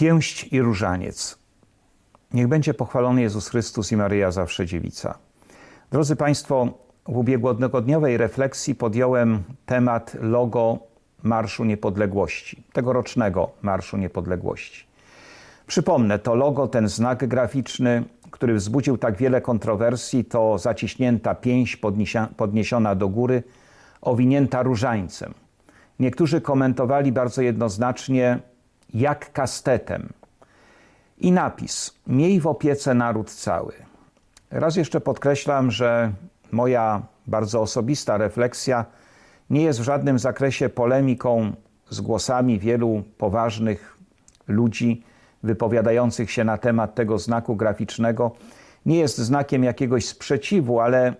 Pięść i różaniec. Niech będzie pochwalony Jezus Chrystus i Maryja zawsze dziewica. Drodzy Państwo, w ubiegłodniowej refleksji podjąłem temat logo Marszu Niepodległości, tegorocznego Marszu Niepodległości. Przypomnę, to logo, ten znak graficzny, który wzbudził tak wiele kontrowersji, to zaciśnięta pięść podniesiona do góry, owinięta różańcem. Niektórzy komentowali bardzo jednoznacznie jak kastetem. I napis: Miej w opiece naród cały. Raz jeszcze podkreślam, że moja bardzo osobista refleksja nie jest w żadnym zakresie polemiką z głosami wielu poważnych ludzi wypowiadających się na temat tego znaku graficznego. Nie jest znakiem jakiegoś sprzeciwu, ale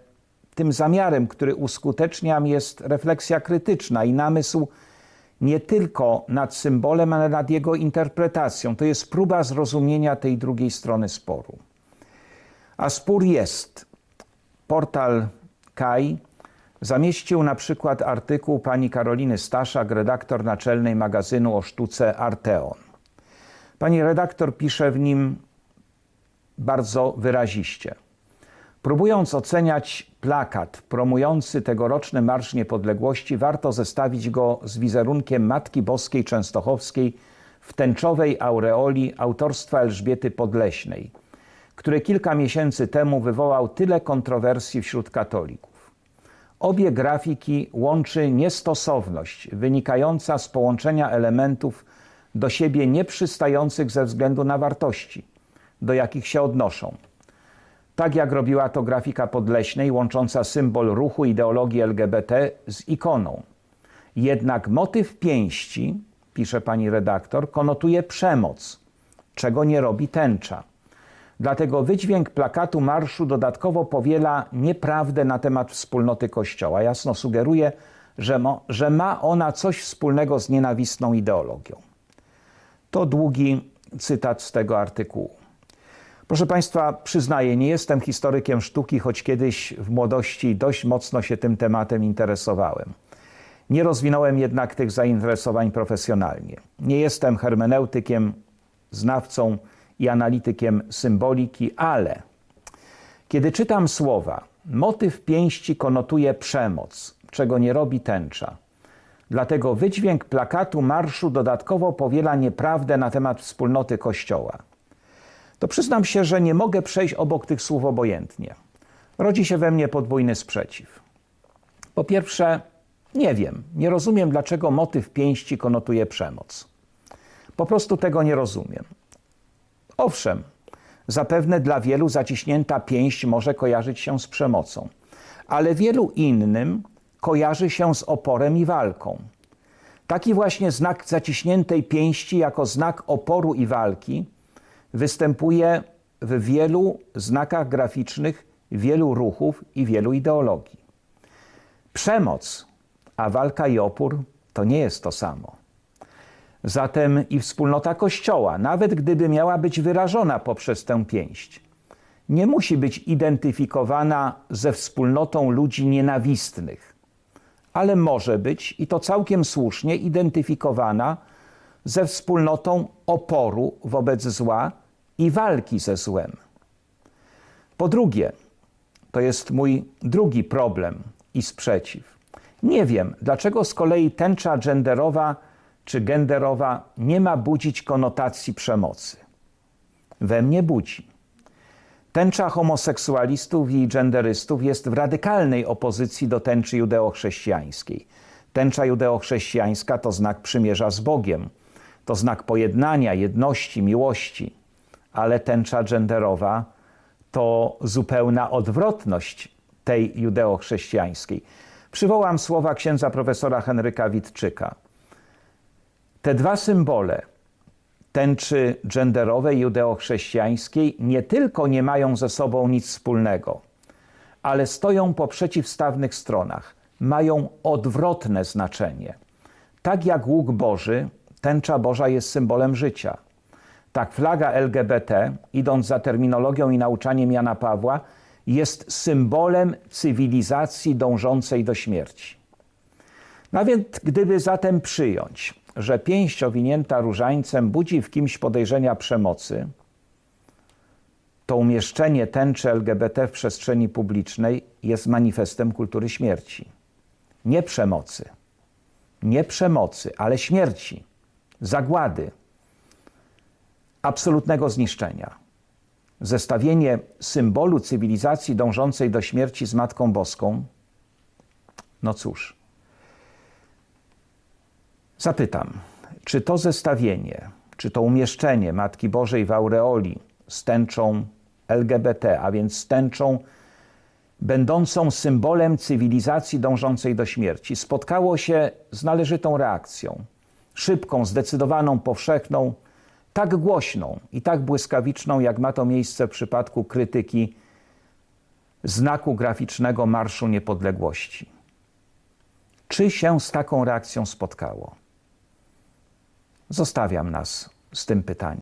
tym zamiarem, który uskuteczniam, jest refleksja krytyczna i namysł nie tylko nad symbolem, ale nad jego interpretacją. To jest próba zrozumienia tej drugiej strony sporu. A spór jest. Portal Kai zamieścił na przykład artykuł pani Karoliny Staszak, redaktor naczelnej magazynu o sztuce Arteon. Pani redaktor pisze w nim bardzo wyraziście. Próbując oceniać plakat promujący tegoroczny Marsz Niepodległości, warto zestawić go z wizerunkiem Matki Boskiej Częstochowskiej w tęczowej aureoli autorstwa Elżbiety Podleśnej, który kilka miesięcy temu wywołał tyle kontrowersji wśród katolików. Obie grafiki łączy niestosowność wynikająca z połączenia elementów do siebie nieprzystających ze względu na wartości, do jakich się odnoszą – tak jak robiła to grafika Podleśnej, łącząca symbol ruchu ideologii LGBT z ikoną. Jednak motyw pięści, pisze pani redaktor, konotuje przemoc, czego nie robi tęcza. Dlatego wydźwięk plakatu marszu dodatkowo powiela nieprawdę na temat wspólnoty Kościoła. Jasno sugeruje, że, mo, że ma ona coś wspólnego z nienawistną ideologią. To długi cytat z tego artykułu. Proszę Państwa, przyznaję, nie jestem historykiem sztuki, choć kiedyś w młodości dość mocno się tym tematem interesowałem. Nie rozwinąłem jednak tych zainteresowań profesjonalnie. Nie jestem hermeneutykiem, znawcą i analitykiem symboliki, ale kiedy czytam słowa, motyw pięści konotuje przemoc, czego nie robi tęcza. Dlatego wydźwięk plakatu marszu dodatkowo powiela nieprawdę na temat wspólnoty Kościoła to przyznam się, że nie mogę przejść obok tych słów obojętnie. Rodzi się we mnie podwójny sprzeciw. Po pierwsze, nie wiem, nie rozumiem, dlaczego motyw pięści konotuje przemoc. Po prostu tego nie rozumiem. Owszem, zapewne dla wielu zaciśnięta pięść może kojarzyć się z przemocą, ale wielu innym kojarzy się z oporem i walką. Taki właśnie znak zaciśniętej pięści jako znak oporu i walki występuje w wielu znakach graficznych, wielu ruchów i wielu ideologii. Przemoc, a walka i opór to nie jest to samo. Zatem i wspólnota Kościoła, nawet gdyby miała być wyrażona poprzez tę pięść, nie musi być identyfikowana ze wspólnotą ludzi nienawistnych, ale może być, i to całkiem słusznie, identyfikowana ze wspólnotą oporu wobec zła i walki ze złem. Po drugie, to jest mój drugi problem i sprzeciw. Nie wiem, dlaczego z kolei tęcza genderowa czy genderowa nie ma budzić konotacji przemocy. We mnie budzi. Tęcza homoseksualistów i genderystów jest w radykalnej opozycji do tęczy judeochrześcijańskiej. Tęcza judeochrześcijańska to znak przymierza z Bogiem, to znak pojednania, jedności, miłości ale tęcza genderowa to zupełna odwrotność tej judeochrześcijańskiej. Przywołam słowa księdza profesora Henryka Witczyka. Te dwa symbole tęczy genderowej judeochrześcijańskiej nie tylko nie mają ze sobą nic wspólnego, ale stoją po przeciwstawnych stronach. Mają odwrotne znaczenie. Tak jak łuk Boży, tęcza Boża jest symbolem życia – tak, flaga LGBT, idąc za terminologią i nauczaniem Jana Pawła, jest symbolem cywilizacji dążącej do śmierci. Nawet gdyby zatem przyjąć, że pięść owinięta różańcem budzi w kimś podejrzenia przemocy, to umieszczenie tęczy LGBT w przestrzeni publicznej jest manifestem kultury śmierci. Nie przemocy, nie przemocy, ale śmierci, zagłady, absolutnego zniszczenia. Zestawienie symbolu cywilizacji dążącej do śmierci z Matką Boską, no cóż. Zapytam, czy to zestawienie, czy to umieszczenie Matki Bożej w aureoli z tęczą LGBT, a więc z tęczą będącą symbolem cywilizacji dążącej do śmierci, spotkało się z należytą reakcją, szybką, zdecydowaną, powszechną, tak głośną i tak błyskawiczną, jak ma to miejsce w przypadku krytyki znaku graficznego Marszu Niepodległości. Czy się z taką reakcją spotkało? Zostawiam nas z tym pytaniem.